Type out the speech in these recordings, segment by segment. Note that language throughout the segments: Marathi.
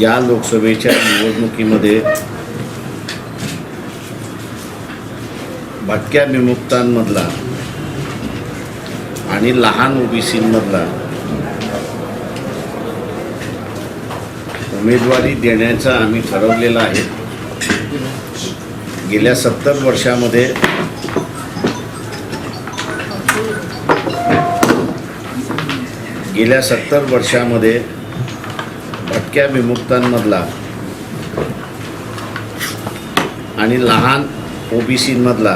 या लोकसभेच्या निवडणुकीमध्ये भटक्या विमुक्तांमधला आणि लहान ओबीसीमधला उमेदवारी देण्याचा आम्ही ठरवलेला आहे. गेल्या सत्तर वर्षामध्ये गेल्या सत्तर वर्षामध्ये भटक्या विमुक्तांमधला आणि लहान ओबीसीमधला.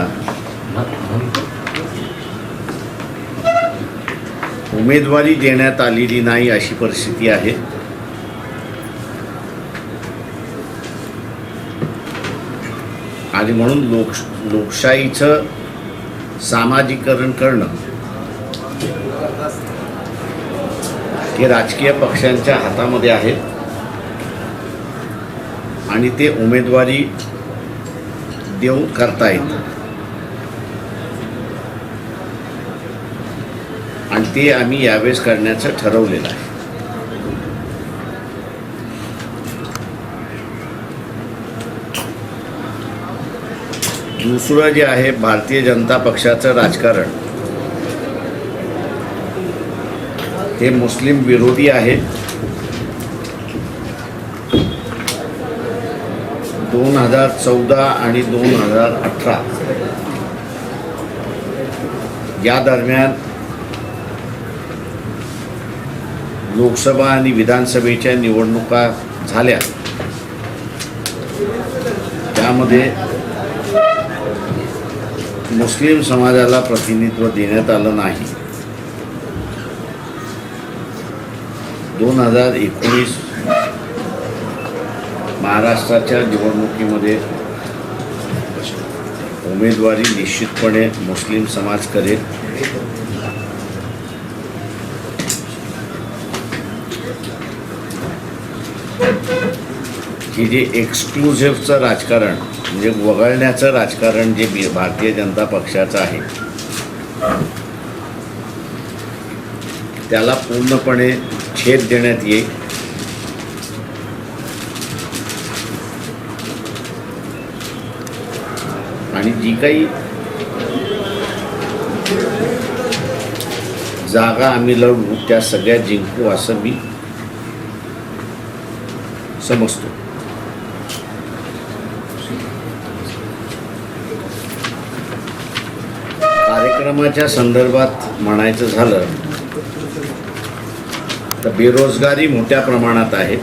उमेदवारी देण्यात आलेली नाही अशी परिस्थिती आहे. आणि म्हणून लोक लोकशाहीचं सामाजिकरण करणं हे राजकीय पक्षांच्या हातामध्ये आहे. आणि ते उमेदवारी देऊन करता येत आणि ते आम्ही यावेळेस करण्याचं ठरवलेलं आहे. दुसरं जे आहे भारतीय जनता पक्षाचं राजकारण. हे मुस्लिम विरोधी आहे दोन हजार चौदा आणि दोन हजार अठरा. या दरम्यान लोकसभा आणि विधानसभेच्या निवडणुका झाल्या. त्यामध्ये मुस्लिम समाजाला प्रतिनिधित्व देण्यात आलं नाही. दोन हजार एकोणीस महाराष्ट्राच्या निवडणुकीमध्ये उमेदवारी निश्चितपणे मुस्लिम समाज करेल. की जे एक्सक्लुझिव्हचं राजकारण म्हणजे वगळण्याचं राजकारण जे भारतीय जनता पक्षाचं आहे त्याला पूर्णपणे छेद देण्यात येईल. आणि जी काही जागा आम्ही लढू त्या सगळ्या जिंकू असं मी समजतो. कार्यक्रमाच्या संदर्भात म्हणायचं झालं तर बेरोजगारी मोठ्या प्रमाणात आहे.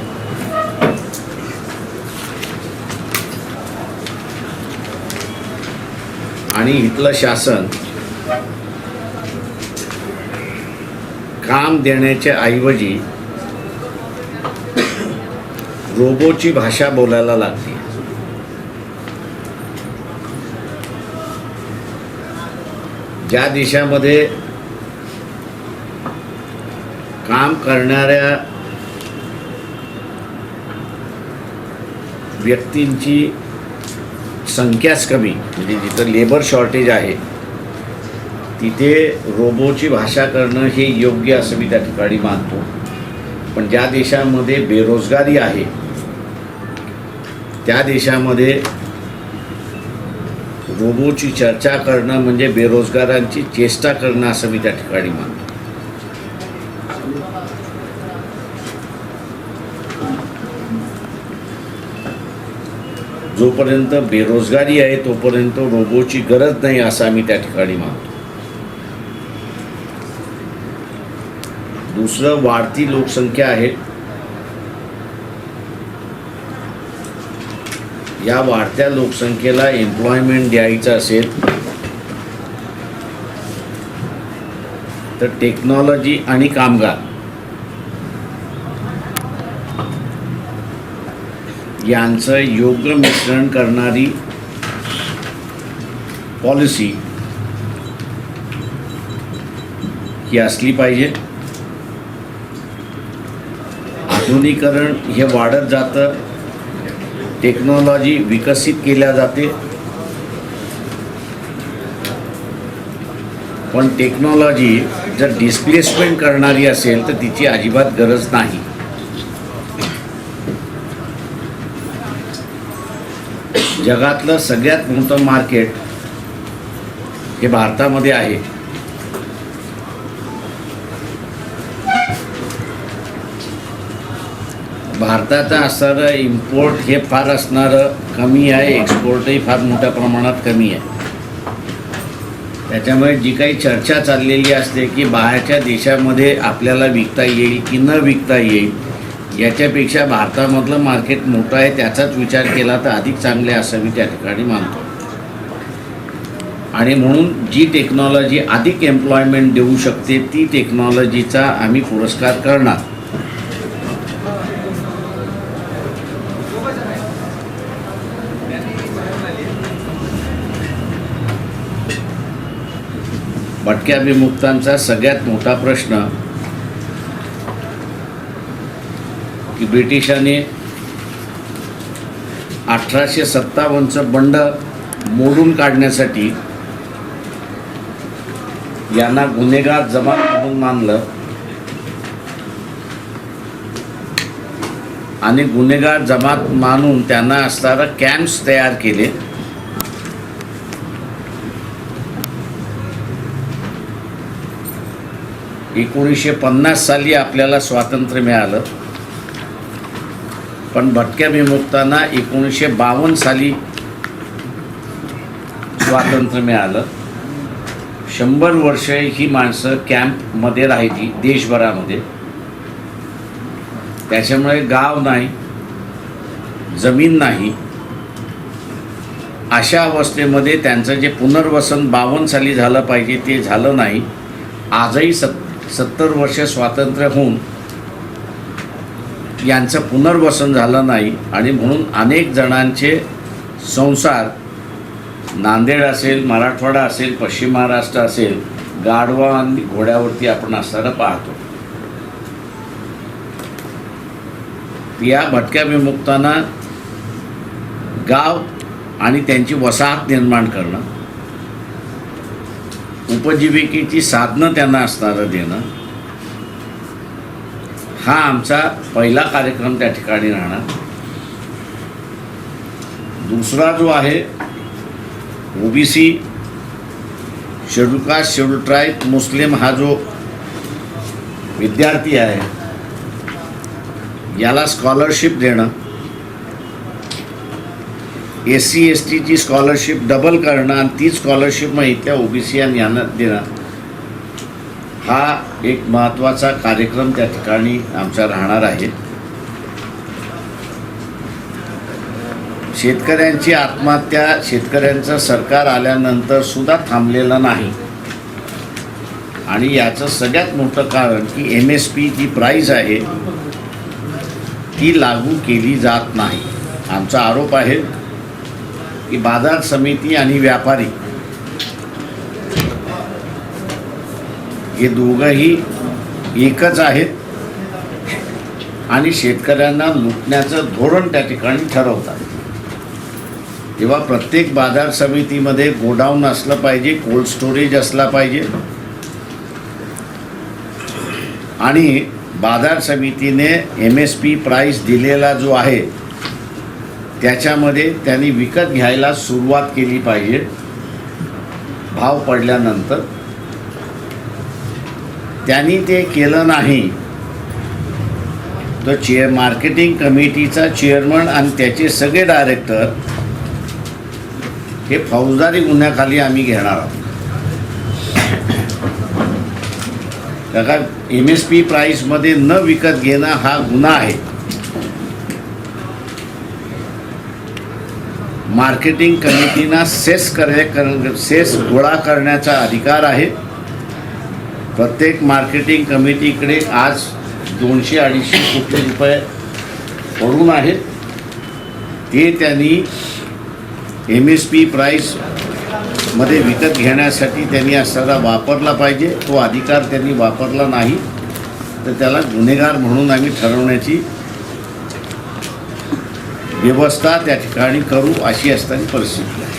आणि इथलं शासन काम देण्याच्या ऐवजी रोबोची भाषा बोलायला लागते ज्या देशामध्ये काम करणाऱ्या व्यक्तींची संख्याच कमी. म्हणजे जिथं लेबर शॉर्टेज आहे तिथे रोबोची भाषा करणं हे योग्य असं मी त्या ठिकाणी मानतो. पण ज्या देशामध्ये बेरोजगारी आहे त्या देशामध्ये रोबोची चर्चा करणं म्हणजे बेरोजगारांची चेष्टा करणं असं मी त्या ठिकाणी मानतो. जोपर्यंत बेरोजगारी आहे तोपर्यंत रोबोची गरज नाही असं आम्ही त्या ठिकाणी मानतो. दुसरं वाढती लोकसंख्या आहे. या वाढत्या लोकसंख्येला एम्प्लॉयमेंट द्यायचं असेल तर टेक्नॉलॉजी आणि कामगार. यांचं योग्य मिश्रण करणारी पॉलिसी ही असली पाहिजे. आधुनिकरण हे वाढत जातं. टेक्नॉलॉजी विकसित केल्या जाते. पण टेक्नॉलॉजी जर डिस्प्लेसमेंट करणारी असेल तर तिची अजिबात गरज नाही. जगातलं सगळ्यात मोठं मार्केट हे भारतामध्ये आहे. भारताचं असणारं इम्पोर्ट हे फार असणारं कमी आहे एक्सपोर्टही फार मोठ्या प्रमाणात कमी आहे. त्याच्यामुळे जी काही चर्चा चाललेली असते की बाहेरच्या देशामध्ये आपल्याला विकता येईल की न विकता येईल याच्यापेक्षा भारतामधलं मार्केट मोठं आहे त्याचाच विचार केला तर अधिक चांगले असं मी त्या ठिकाणी मानतो. आणि म्हणून जी टेक्नॉलॉजी अधिक एम्प्लॉयमेंट देऊ शकते ती टेक्नॉलॉजीचा आम्ही पुरस्कार करणार. भटक्या विमुक्तांचा सगळ्यात मोठा प्रश्न की ब्रिटिशांनी अठराशे सत्तावन्नचं बंड मोडून काढण्यासाठी यांना गुन्हेगार जमात म्हणून मानलं. आणि गुन्हेगार जमात मानून त्यांना असणारा कॅम्प्स तयार केले. एकोणीसशे पन्नास साली आपल्याला स्वातंत्र्य मिळालं. पण भटक्या विमुक्तांना एकोणीसशे बावन्न साली स्वातंत्र्य मिळालं. शंभर वर्ष ही माणसं कॅम्पमध्ये राहायची देशभरामध्ये. त्याच्यामुळे गाव नाही जमीन नाही. अशा अवस्थेमध्ये त्यांचं जे पुनर्वसन बावन्न साली झालं पाहिजे ते झालं नाही. आजही सत् सत्तर वर्ष स्वातंत्र्य होऊन यांचं पुनर्वसन झालं नाही आणि म्हणून अनेक जणांचे संसार नांदेड असेल मराठवाडा असेल पश्चिम महाराष्ट्र असेल गाढवा आणि घोड्यावरती आपण असताना पाहतो. या भटक्या विमुक्तांना गाव आणि त्यांची वसाहत निर्माण करणं उपजीविकेची साधनं त्यांना असणारं देणं हा आमचा पहिला कार्यक्रम त्या ठिकाणी राहणार. दुसरा जो आहे OBC schedule caste schedule tribe मुस्लिम हा जो विद्यार्थी आहे याला स्कॉलरशिप देणं एस सी एस टीची स्कॉलरशिप डबल करणं आणि ती स्कॉलरशिप मग इथल्या ओबीसी यांना देणं हा एक महत्त्वाचा कार्यक्रम त्या ठिकाणी आमचा राहणार आहे. शेतकऱ्यांची आत्महत्या शेतकऱ्यांचं सरकार आल्यानंतर सुद्धा थांबलेलं नाही. आणि याचं सगळ्यात मोठं कारण की M S P G price आहे ती लागू केली जात नाही. आमचा आरोप आहे की बाजार समिती आणि व्यापारी हे दोघंही एकच आहेत. आणि शेतकऱ्यांना लुटण्याचं धोरण त्या ठिकाणी ठरवतात. तेव्हा प्रत्येक बाजार समितीमध्ये गोडाऊन असलं पाहिजे कोल्ड स्टोरेज असला पाहिजे. आणि बाजार समितीने एम एस पी प्राईस दिलेला जो आहे त्याच्यामध्ये त्यांनी विकत घ्यायला सुरुवात केली पाहिजे. भाव पडल्यानंतर त्यांनी ते केलं नाही. तर चेअर मार्केटिंग कमिटीचा चेअरमन आणि त्याचे सगळे डायरेक्टर हे फौजदारी गुन्ह्याखाली आम्ही घेणार आहोत. कारण एम एस पी प्राईसमध्ये न विकत घेणं हा गुन्हा आहे. मार्केटिंग कमिटीना सेस कर सेस गोळा करण्याचा अधिकार आहे. प्रत्येक मार्केटिंग कमिटीकडे आज दोनशे अडीचशे कोटी रुपये पडून आहेत. ते त्यांनी एम एस पी प्राईसमध्ये विकत घेण्यासाठी त्यांनी असणारा वापरला पाहिजे. तो अधिकार त्यांनी वापरला नाही. तर त्याला गुन्हेगार म्हणून आम्ही ठरवण्याची व्यवस्था त्या ठिकाणी करू अशी असताना परिस्थिती आहे.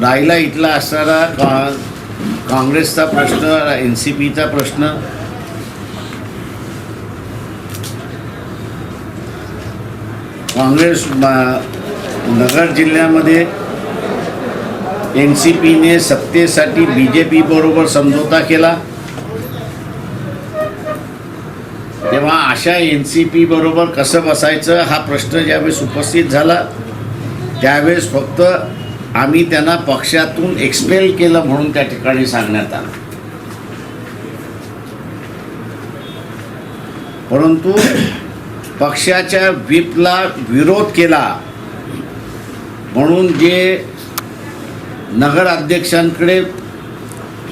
राहिला इथला असणारा का काँग्रेसचा प्रश्न एन सी पीचा प्रश्न. काँग्रेस नगर जिल्ह्यामध्ये एन सी पीने सत्तेसाठी बी जे पी बरोबर समझोता केला. तेव्हा अशा एन सी पी बरोबर कसं बसायचं हा प्रश्न ज्यावेळेस उपस्थित झाला त्यावेळेस फक्त आम्ही त्यांना पक्षातून एक्सपेल केलं म्हणून त्या ठिकाणी सांगण्यात आलं. परंतु पक्षाच्या व्हीपला विरोध केला म्हणून जे नगर अध्यक्षांकडे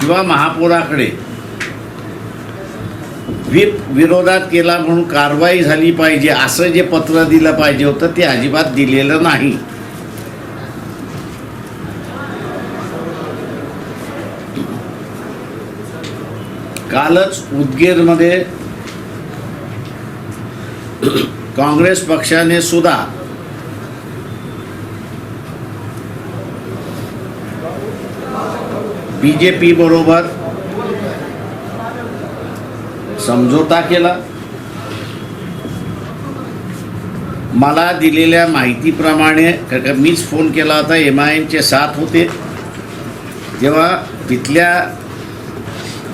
किंवा महापौराकडे व्हीप विरोधात केला म्हणून कारवाई झाली पाहिजे असं जे पत्र दिलं पाहिजे होतं ते अजिबात दिलेलं नाही. कालच उदगीरमध्ये काँग्रेस पक्षाने सुद्धा बी जे पी बरोबर समझोता केला. मला दिलेल्या माहितीप्रमाणे मीच फोन केला होता एम आय एनचे साथ होते. तेव्हा तिथल्या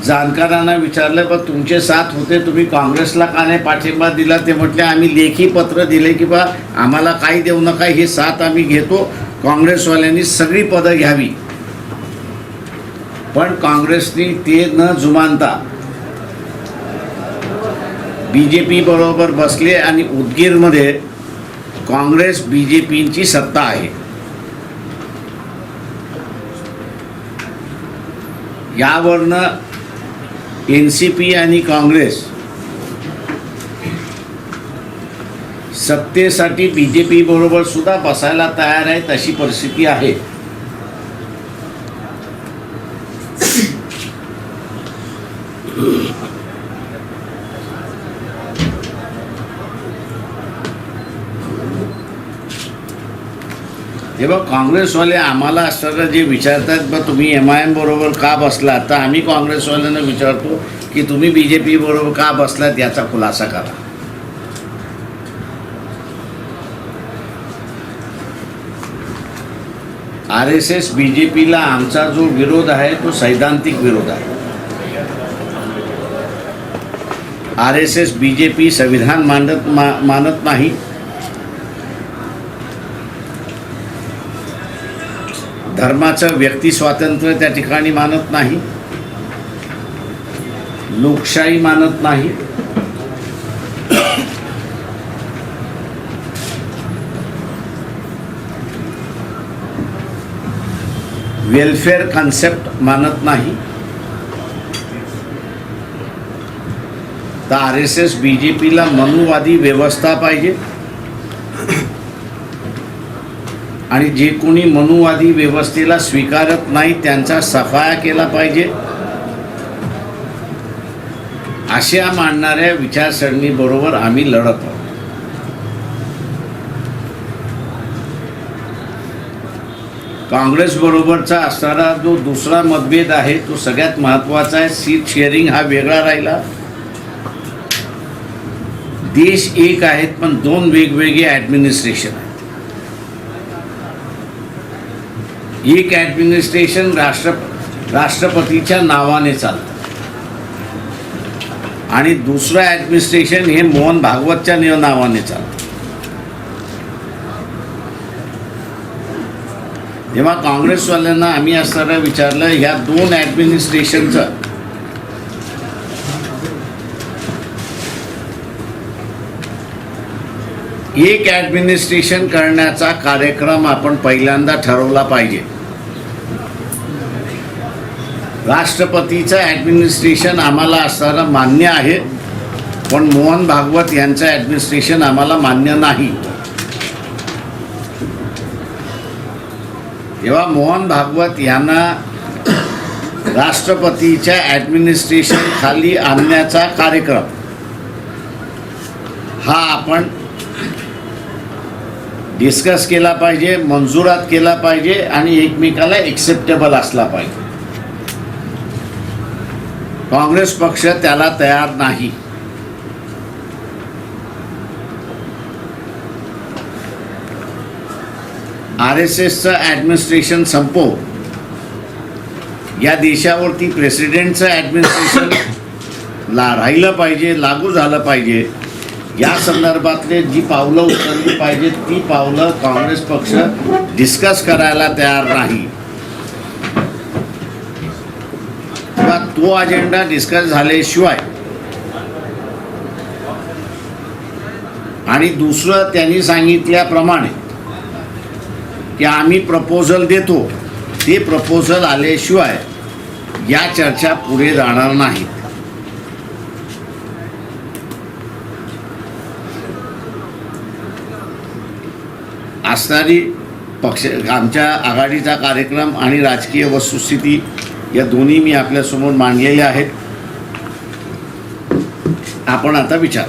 जाणकारांना विचारलं पण तुमचे साथ होते तुम्ही काँग्रेसला का नाही पाठिंबा दिला? ते म्हटले आम्ही लेखी पत्र दिले की बा आम्हाला काही देऊ नका हे साथ आम्ही घेतो काँग्रेसवाल्यांनी सगळी पदं घ्यावी. पण काँग्रेसनी ते न जुमानता बी जे पी बरोबर बसले आणि उदगीरमध्ये काँग्रेस बी जे पीची सत्ता आहे. यावरनं एन सी पी आणि काँग्रेस सत्तेसाठी बी जे पी बरोबर सुद्धा बसायला तयार आहे तशी परिस्थिती आहे. हे बघ काँग्रेसवाले आम्हाला असताना जे विचारतात बघ तुम्ही एम आय एम बरोबर का बसलात तर आम्ही काँग्रेसवाल्यांना विचारतो की तुम्ही बी जे पी बरोबर का बसलात याचा खुलासा करा. R S S B J पीला आमचा जो विरोध आहे तो सैद्धांतिक विरोध आहे. R S S B J P संविधान मानत मा मानत नाही. धर्माचं व्यक्ती स्वातंत्र्य त्या ठिकाणी मानत नाही. लोकशाही मानत नाही. वेलफेअर कन्सेप्ट मानत नाही. तर R S S B J पीला मनुवादी व्यवस्था पाहिजे. आणि जे कोणी मनुवादी व्यवस्थेला स्वीकारत नाही त्यांचा सफाया केला पाहिजे. अशा मांडणाऱ्या विचारसरणीबरोबर आम्ही लढत आहोत. काँग्रेस बरोबरचा असणारा जो दुसरा मतभेद आहे तो सगळ्यात महत्त्वाचा आहे. सीट शेअरिंग हा वेगळा राहिला. देश एक आहेत पण दोन वेगवेगळे ॲडमिनिस्ट्रेशन आहेत. एक ॲडमिनिस्ट्रेशन राष्ट्र राष्ट्रपतीच्या नावाने चालतं. आणि दुसरं ॲडमिनिस्ट्रेशन हे मोहन भागवतच्या नावाने चालतं. जेव्हा काँग्रेसवाल्यांना आम्ही असताना विचारलं ह्या दोन ॲडमिनिस्ट्रेशनचं एक ॲडमिनिस्ट्रेशन करण्याचा कार्यक्रम आपण पहिल्यांदा ठरवला पाहिजे. राष्ट्रपतीचं ॲडमिनिस्ट्रेशन आम्हाला असताना मान्य आहे पण मोहन भागवत यांचं ॲडमिनिस्ट्रेशन आम्हाला मान्य नाही. तेव्हा मोहन भागवत यांना राष्ट्रपतीच्या ॲडमिनिस्ट्रेशन खाली आणण्याचा कार्यक्रम हा आपण डिस्कस केला पाहिजे मंजुरात केला पाहिजे आणि एकमेकाला एक्सेप्टेबल असला पाहिजे. काँग्रेस पक्ष त्याला तयार नाही. आर एस एसचं ॲडमिनिस्ट्रेशन संपो. या देशावरती प्रेसिडेंटचं ॲडमिनिस्ट्रेशन ला राहिलं पाहिजे लागू झालं पाहिजे. या संदर्भातले जी पावलं उचलली पाहिजेत ती पावलं काँग्रेस पक्ष डिस्कस करायला तयार नाही. किंवा तो अजेंडा डिस्कस झाल्याशिवाय. आणि दुसरं त्यांनी सांगितल्याप्रमाणे की आम्ही प्रपोजल देतो ते प्रपोजल आल्याशिवाय या चर्चा पुढे जाणार नाहीत. असणारी पक्ष आमच्या आघाडीचा कार्यक्रम आणि राजकीय वस्तुस्थिती या दोन्ही मी आपल्यासमोर मांडलेल्या आहेत. आपण आता विचार.